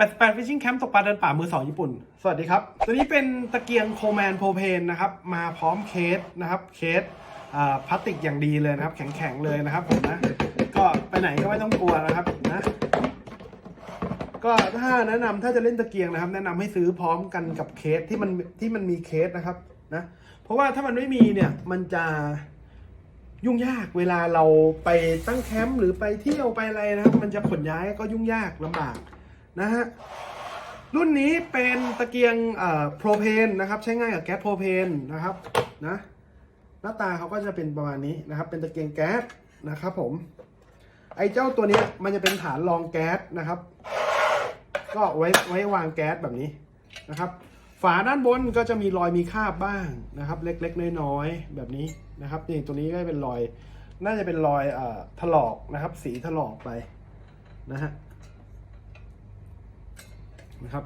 88 Fishing Camp ตกปลาเดินป่ามือสองญี่ปุ่น สวัสดีครับ ตัวนี้เป็นตะเกียงโคแมนโพเพนนะครับ มาพร้อมเคสนะครับ เคสอ่าพลาสติกอย่างดีเลยนะครับ แข็งๆเลยนะครับผมนะ ก็ไปไหนก็ไม่ต้องกลัวนะครับนะ ก็ถ้าแนะนำถ้าจะเล่นตะเกียงนะครับ แนะนำให้ซื้อพร้อมกันกับเคสที่มันที่มันมีเคสนะครับนะ เพราะว่าถ้ามันไม่มีเนี่ย มันจะยุ่งยากเวลาเราไปตั้งแคมป์หรือไปเที่ยวไปอะไรนะครับ มันจะขนย้ายก็ยุ่งยากลำบาก นะฮะรุ่นนี้เป็นตะเกียงโปรเพนนะครับ ใช้ง่ายกับแก๊สโปรเพนนะครับนะหน้าตาเขาก็จะเป็นประมาณนี้นะครับ เป็นตะเกียงแก๊สนะครับผม ไอ้เจ้าตัวนี้มันจะเป็นฐานรองแก๊สนะครับ ก็ไว้ไว้วางแก๊สแบบนี้นะครับ ฝาด้านบนก็จะมีรอยมีคราบบ้างนะครับ เล็กๆน้อยๆแบบนี้นะครับนี่ตัวนี้ก็เป็นรอย น่าจะเป็นรอยเอ่อถลอกนะครับ สีถลอกไปนะฮะ นะครับ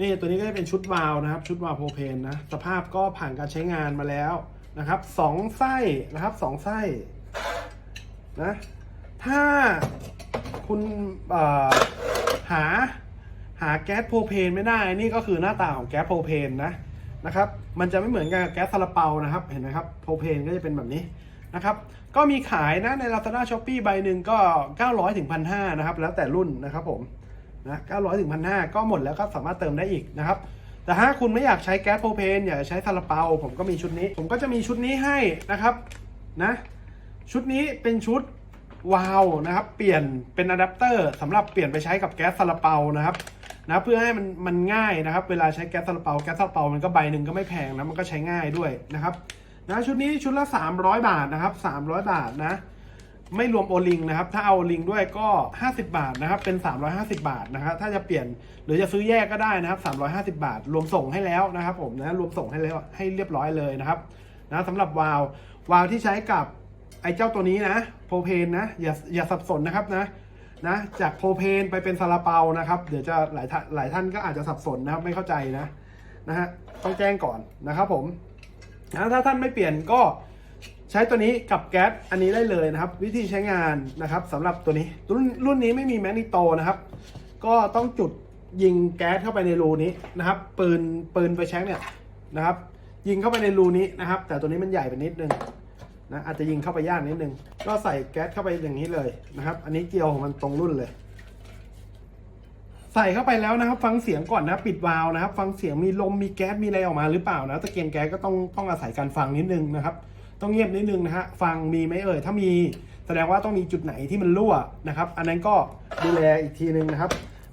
นี่ตัวนี้ก็จะเป็นชุดวาล์วนะครับ ชุดวาล์วโพเพนนะสภาพก็ผ่านการใช้งานมาแล้วนะครับสองไส้นะครับสองไส้นะถ้าคุณหาหาแก๊สโพเพนไม่ได้ นี่ก็คือหน้าตาของแก๊สโพเพนนะนะครับ มันจะไม่เหมือนกับแก๊สซาลาเปานะครับ เห็นไหมครับโพเพนก็จะเป็นแบบนี้นะครับ ก็มีขายนะใน Lazada Shopee ใบหนึ่งก็ 900ถึง1,500นะครับ แล้วแต่รุ่นนะครับผม นะ900ถึง1,500ก็หมดแล้วก็สามารถเติมได้อีกนะครับแต่ถ้าคุณไม่อยากใช้แก๊สโพเพนอยากใช้ซาลาเปา ผมก็มีชุดนี้ ผมก็จะมีชุดนี้ให้นะครับนะชุดนี้เป็นชุดวาล์วนะครับ เปลี่ยนเป็นอะแดปเตอร์สำหรับเปลี่ยนไปใช้กับแก๊สซาลาเปานะครับนะเพื่อให้มันมันง่ายนะครับ เวลาใช้แก๊สซาลาเปาแก๊สซาลาเปามันก็ใบหนึ่งก็ไม่แพงนะมันก็ใช้ง่ายด้วยนะครับนะชุดนี้ชุดละ 300 บาทนะครับ 300 บาทนะ ไม่รวมโอลิงนะครับ ถ้าเอาลิงด้วยก็ 50 บาทนะครับ เป็น 350 บาทนะครับ ถ้าจะเปลี่ยนหรือจะซื้อแยกก็ได้นะครับ350 บาท รวมส่งให้แล้วนะครับ ผมนะ รวมส่งให้แล้วให้เรียบร้อยเลยนะครับ นะสำหรับวาล์ววาล์วที่ใช้กับไอ้เจ้าตัวนี้นะ โพเพนนะ อย่าอย่าสับสนนะครับนะ นะ จากโพเพนไปเป็นซาลาเปานะครับ เดี๋ยวจะหลายท่านหลายท่านก็อาจจะสับสนนะครับ ไม่เข้าใจนะ นะฮะ ต้องแจ้งก่อนนะครับ ผมนะถ้าท่านไม่เปลี่ยนก็ ใช้ตัวนี้กับแก๊สอันนี้ได้เลยนะครับ วิธีใช้งานนะครับสำหรับตัวนี้รุ่นรุ่นนี้ไม่มีแมกนิโตนะครับ ก็ต้องจุดยิงแก๊สเข้าไปในรูนี้นะครับ ปืนปืนไฟแช็กเนี่ยนะครับ ยิงเข้าไปในรูนี้นะครับ แต่ตัวนี้มันใหญ่ไปนิดนึงนะอาจจะยิงเข้าไปยากนิดนึง ก็ใส่แก๊สเข้าไปอย่างนี้เลยนะครับ อันนี้เกลียวของมันตรงรุ่นเลย ใส่เข้าไปแล้วนะครับ ฟังเสียงก่อนนะปิดวาล์วนะครับ ฟังเสียงมีลมมีแก๊สมีอะไรออกมาหรือเปล่านะตะเกียงแก๊สก็ต้องต้องอาศัยการฟังนิดนึงนะครับ ต้องเงียบนิดนึงนะฮะฟังมีไหมเอ่ยถ้ามีแสดงว่าต้องมีจุดไหนที่มันรั่วนะครับ อันนั้นก็ดูแลอีกทีนึงนะครับ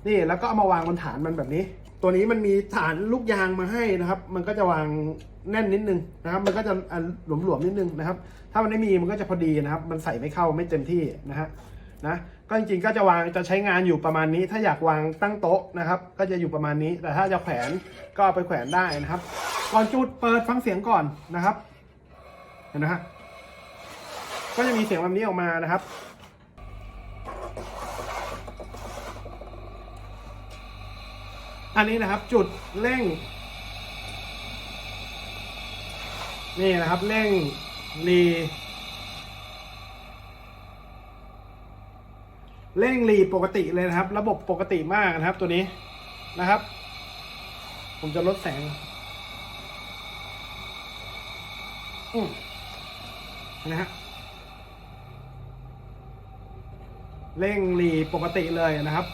นี่แล้วก็เอามาวางบนฐานมันแบบนี้ ตัวนี้มันมีฐานลูกยางมาให้นะครับ มันก็จะวางแน่นนิดนึงนะครับ มันก็จะหลวมๆนิดนึงนะครับ ถ้ามันไม่มีมันก็จะพอดีนะครับ มันใส่ไม่เข้าไม่เต็มที่นะฮะ นะก็จริงๆก็จะวางจะใช้งานอยู่ประมาณนี้ ถ้าอยากวางตั้งโต๊ะนะครับ ก็จะอยู่ประมาณนี้ แต่ถ้าจะแขวนก็เอาไปแขวนได้นะครับ ก่อนจุดเปิดฟังเสียงก่อนนะครับเห็นไหมฮะก็จะมีเสียงแบบนี้ออกมานะครับอันนี้นะครับจุดเร่ง นี่นะครับเร่งรี เร่งรีปกติเลยนะครับ ระบบปกติมากนะครับ ตัวนี้นะครับ ผมจะลดแสงอืมนะฮะเร่งรีปกติเลยนะครับ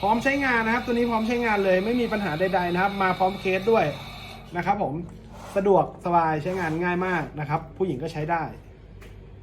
พร้อมใช้งานนะครับ ตัวนี้พร้อมใช้งานเลยไม่มีปัญหาใดๆนะครับ มาพร้อมเคสด้วยนะครับ ผมสะดวกสบายใช้งานง่ายมากนะครับ ผู้หญิงก็ใช้ได้